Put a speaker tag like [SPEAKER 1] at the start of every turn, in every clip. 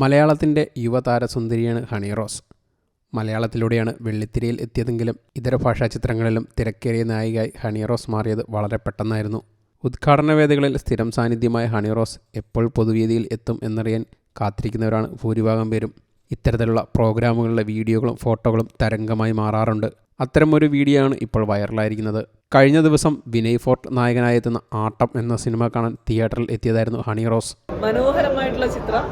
[SPEAKER 1] മലയാളത്തിന്റെ യുവതാര സുന്ദരിയാണ് ഹണി റോസ്. മലയാളത്തിലൂടെയാണ് വെള്ളിത്തിരയിൽ എത്തിയതെങ്കിലും ഇതര ഭാഷാ ചിത്രങ്ങളിലും തിരക്കേറിയ നായികയായി ഹണി റോസ് മാറിയത് വളരെ പെട്ടെന്നായിരുന്നു. ഉദ്ഘാടന വേദികളിൽ സ്ഥിരം സാന്നിധ്യമായ ഹണി റോസ് എപ്പോൾ പൊതുവേദിയിൽ എത്തും എന്നറിയാൻ കാത്തിരിക്കുന്നവരാണ് ഭൂരിഭാഗം പേരും. ഇത്തരത്തിലുള്ള പ്രോഗ്രാമുകളിലെ വീഡിയോകളും ഫോട്ടോകളും തരംഗമായി മാറാറുണ്ട്. അത്തരമൊരു വീഡിയോ ആണ് ഇപ്പോൾ വൈറലായിരിക്കുന്നത്. കഴിഞ്ഞ ദിവസം വിനയ് ഫോർട്ട് നായകനായെത്തുന്ന ആട്ടം എന്ന സിനിമ കാണാൻ തിയേറ്ററിൽ എത്തിയതായിരുന്നു ഹണി റോസ്.
[SPEAKER 2] മനോഹരമായിട്ടുള്ള ചിത്രം.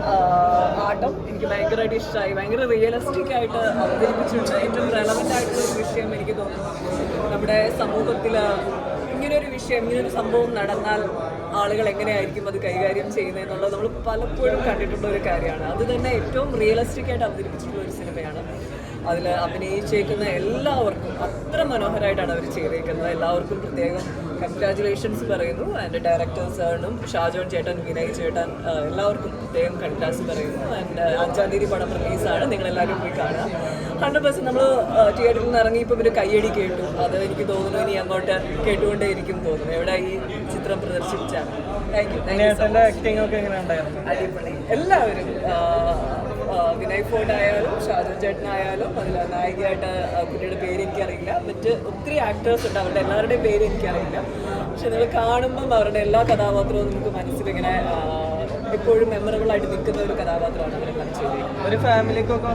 [SPEAKER 2] ആട്ടം എനിക്ക് ഭയങ്കരമായിട്ട് ഇഷ്ടമായി. ഭയങ്കര റിയലിസ്റ്റിക് ആയിട്ട് അവതരിപ്പിച്ചിട്ടുണ്ട്. ഏറ്റവും റെലവന്റ് ആയിട്ടുള്ള വിഷയം എനിക്ക് തോന്നുന്നു. നമ്മുടെ സമൂഹത്തിൽ ഇങ്ങനൊരു വിഷയം ഇങ്ങനൊരു സംഭവം നടന്നാൽ ആളുകൾ എങ്ങനെയായിരിക്കും അത് കൈകാര്യം ചെയ്യുന്നത് എന്നുള്ളത് നമ്മൾ പലപ്പോഴും കണ്ടിട്ടുള്ള ഒരു കാര്യമാണ്. അത് തന്നെ ഏറ്റവും റിയലിസ്റ്റിക് ആയിട്ട് അവതരിപ്പിച്ചിട്ടുള്ള ഒരു സിനിമയാണ്. അതിൽ അഭിനയിച്ചേക്കുന്ന എല്ലാവർക്കും അത്ര മനോഹരമായിട്ടാണ് അവർ ചെയ്തേക്കുന്നത്. എല്ലാവർക്കും പ്രത്യേകം കൺഗ്രാറ്റുലേഷൻസ് പറയുന്നു. ആൻഡ് ഡയറക്ടർ സാറിനും ഷാജോൺ ചേട്ടൻ വിനയ് ചേട്ടൻ എല്ലാവർക്കും പ്രത്യേകം കൺഗ്രാസ് പറയുന്നു. ആൻഡ് അഞ്ചാം തീയതി പടം റിലീസാണ്. നിങ്ങളെല്ലാവരും പോയി കാണാം ഹൺഡ്രഡ് പെർസെന്റ് നമ്മൾ തിയേറ്ററിൽ നിന്ന് ഇറങ്ങിയപ്പോൾ ഒരു കയ്യടി കേട്ടു. അത് എനിക്ക് തോന്നുന്നു ഇനി അങ്ങോട്ട് കേട്ടുകൊണ്ടേ ഇരിക്കും തോന്നുന്നു. എവിടെ ഈ ചിത്രം പ്രദർശിപ്പിച്ചാണ്. Thank you thank you
[SPEAKER 3] acting ഒക്കെ
[SPEAKER 2] അടിപൊളി. എല്ലാവരും വിനയ് ഫോർട്ട് ആയാലും ഷാജു ചേട്ടനായാലും അതിൽ നായികയായിട്ട് കുട്ടിയുടെ പേര് എനിക്കറിയില്ല. മറ്റ് ഒത്തിരി ആക്ടേഴ്സ് ഉണ്ട്. അവരുടെ എല്ലാവരുടെയും പേര് എനിക്കറിയില്ല. പക്ഷെ നിങ്ങൾ കാണുമ്പം അവരുടെ എല്ലാ കഥാപാത്രവും നമുക്ക് മനസ്സിലിങ്ങനെ എപ്പോഴും മെമ്മറബിൾ ആയിട്ട് നിൽക്കുന്ന ഒരു കഥാപാത്രമാണ് അവരെല്ലാം ചെയ്തിരിക്കുന്നത്
[SPEAKER 3] ഒരു ഫാമിലിക്കൊക്കെ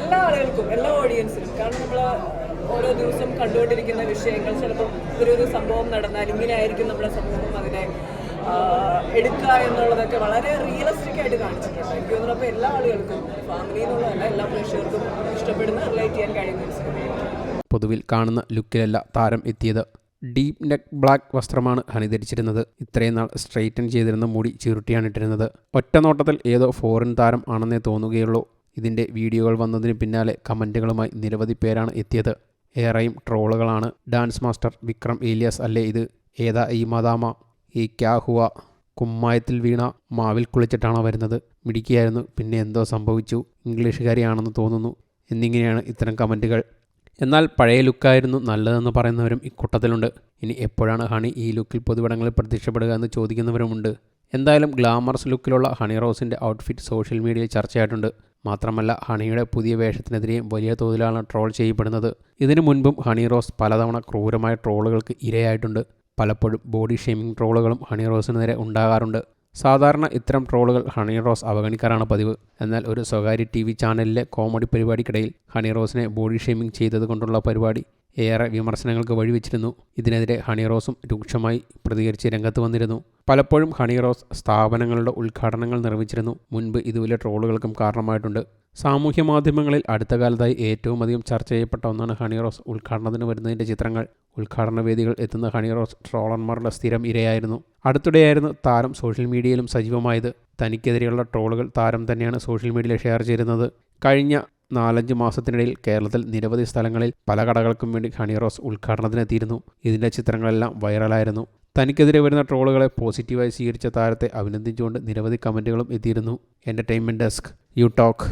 [SPEAKER 2] എല്ലാ ആളുകൾക്കും എല്ലാ ഓഡിയൻസിനും കാരണം നമ്മൾ ഓരോ ദിവസം കണ്ടുകൊണ്ടിരിക്കുന്ന വിഷയങ്ങൾ ചിലപ്പോൾ ഒരു ഒരു സംഭവം നടന്നാൽ ഇങ്ങനെയായിരിക്കും നമ്മുടെ സമൂഹം അതിനെ എടുക്കുക എന്നുള്ളതൊക്കെ വളരെ റിയലിസ്റ്റിക് ആയിട്ട് കാണിച്ചിട്ടുണ്ട്. എനിക്ക് തോന്നുന്നു അപ്പോൾ എല്ലാ ആളുകൾക്കും ഫാമിലി എന്നുള്ളതല്ല എല്ലാ പ്രേക്ഷകർക്കും ഇഷ്ടപ്പെടുന്ന റിലേറ്റ് ചെയ്യാൻ കഴിയുന്ന ഒരു സിനിമയാണ്
[SPEAKER 1] പൊതുവിൽ കാണുന്ന ലുക്കിലല്ല താരം എത്തിയത്. ഡീപ്പ് നെക്ക് ബ്ലാക്ക് വസ്ത്രമാണ് ഹണി ധരിച്ചിരുന്നത്. ഇത്രയും നാൾ സ്ട്രെയിറ്റൻ ചെയ്തിരുന്ന മുടി ചുരുട്ടിയാണ് ഇട്ടിരുന്നത്. ഒറ്റ നോട്ടത്തിൽ ഏതോ ഫോറിൻ താരം ആണെന്നേ തോന്നുകയുള്ളൂ. ഇതിന്റെ വീഡിയോകൾ വന്നതിന് പിന്നാലെ കമന്റുകളുമായി നിരവധി പേരാണ് എത്തിയത്. ഏറെയും ട്രോളുകളാണ്. ഡാൻസ് മാസ്റ്റർ വിക്രം ഏലിയാസ് അല്ലേ ഇത്? ഏതാ ഈ മദാമ? ഈ ക്യാഹുവ കുമ്മായത്തിൽ വീണ മാവിൽ കുളിച്ചിട്ടാണോ വരുന്നത്? മിടിക്കുകയായിരുന്നു പിന്നെ എന്തോ സംഭവിച്ചു. ഇംഗ്ലീഷുകാരിയാണെന്ന് തോന്നുന്നു. എന്നിങ്ങനെയാണ് ഇത്തരം കമന്റുകൾ എന്നാൽ പഴയ ലുക്കായിരുന്നു നല്ലതെന്ന് പറയുന്നവരും ഇക്കൂട്ടത്തിലുണ്ട്. ഇനി എപ്പോഴാണ് ഹണി ഈ ലുക്കിൽ പൊതുവിടങ്ങളിൽ പ്രത്യക്ഷപ്പെടുക എന്ന് ചോദിക്കുന്നവരുമുണ്ട്. എന്തായാലും ഗ്ലാമറസ് ലുക്കിലുള്ള ഹണി റോസിന്റെ ഔട്ട്ഫിറ്റ് സോഷ്യൽ മീഡിയയിൽ ചർച്ചയായിട്ടുണ്ട്. മാത്രമല്ല ഹണിയുടെ പുതിയ വേഷത്തിനെതിരെയും വലിയ തോതിലാണ് ട്രോൾ ചെയ്യപ്പെടുന്നത്. ഇതിനു മുൻപും ഹണി റോസ് പലതവണ ക്രൂരമായ ട്രോളുകൾക്ക് ഇരയായിട്ടുണ്ട്. പലപ്പോഴും ബോഡി ഷേമിംഗ് ട്രോളുകളും ഹണി റോസിന് നേരെ ഉണ്ടാകാറുണ്ട്. സാധാരണ ഇത്തരം ട്രോളുകൾ ഹണി റോസ് അവഗണിക്കാറാണ് പതിവ്. എന്നാൽ ഒരു സ്വകാര്യ ടി വി ചാനലിലെ കോമഡി പരിപാടിക്കിടയിൽ ഹണി റോസിനെ ബോഡി ഷെയ്മിംഗ് ചെയ്തതുകൊണ്ടുള്ള പരിപാടി ഏറെ വിമർശനങ്ങൾക്ക് വഴിവെച്ചിരുന്നു. ഇതിനെതിരെ ഹണി റോസും രൂക്ഷമായി പ്രതികരിച്ച് രംഗത്ത് വന്നിരുന്നു. പലപ്പോഴും ഹണി റോസ് സ്ഥാപനങ്ങളുടെ ഉദ്ഘാടനങ്ങൾ നിർമ്മിച്ചിരുന്നു മുൻപ് ഇത് ട്രോളുകൾക്കും കാരണമായിട്ടുണ്ട്. സാമൂഹ്യ മാധ്യമങ്ങളിൽ അടുത്ത കാലത്തായി ഏറ്റവും അധികം ചർച്ച ചെയ്യപ്പെട്ട ഒന്നാണ് ഹണി റോസ് ഉദ്ഘാടനത്തിന് വരുന്നതിന്റെ ചിത്രങ്ങൾ. ഉദ്ഘാടന വേദികൾ എത്തുന്ന ഹണി റോസ് ട്രോളന്മാരുടെ സ്ഥിരം ഇരയായിരുന്നു. അടുത്തിടെയായിരുന്നു താരം സോഷ്യൽ മീഡിയയിലും സജീവമായത്. തനിക്കെതിരെയുള്ള ട്രോളുകൾ താരം തന്നെയാണ് സോഷ്യൽ മീഡിയയിൽ ഷെയർ ചെയ്യുന്നത് കഴിഞ്ഞ നാലഞ്ച് മാസത്തിനിടയിൽ കേരളത്തിൽ നിരവധി സ്ഥലങ്ങളിൽ പല കടകൾക്കും വേണ്ടി ഹണി റോസ് ഉദ്ഘാടനത്തിനെത്തിയിരുന്നു. ഇതിന്റെ ചിത്രങ്ങളെല്ലാം വൈറലായിരുന്നു. തനിക്കെതിരെ വരുന്ന ട്രോളുകളെ പോസിറ്റീവായി സ്വീകരിച്ച താരത്തെ അഭിനന്ദിച്ചുകൊണ്ട് നിരവധി കമന്റുകളും എത്തിയിരുന്നു എന്റർടൈൻമെന്റ് ഡെസ്ക് യു ടോക്ക്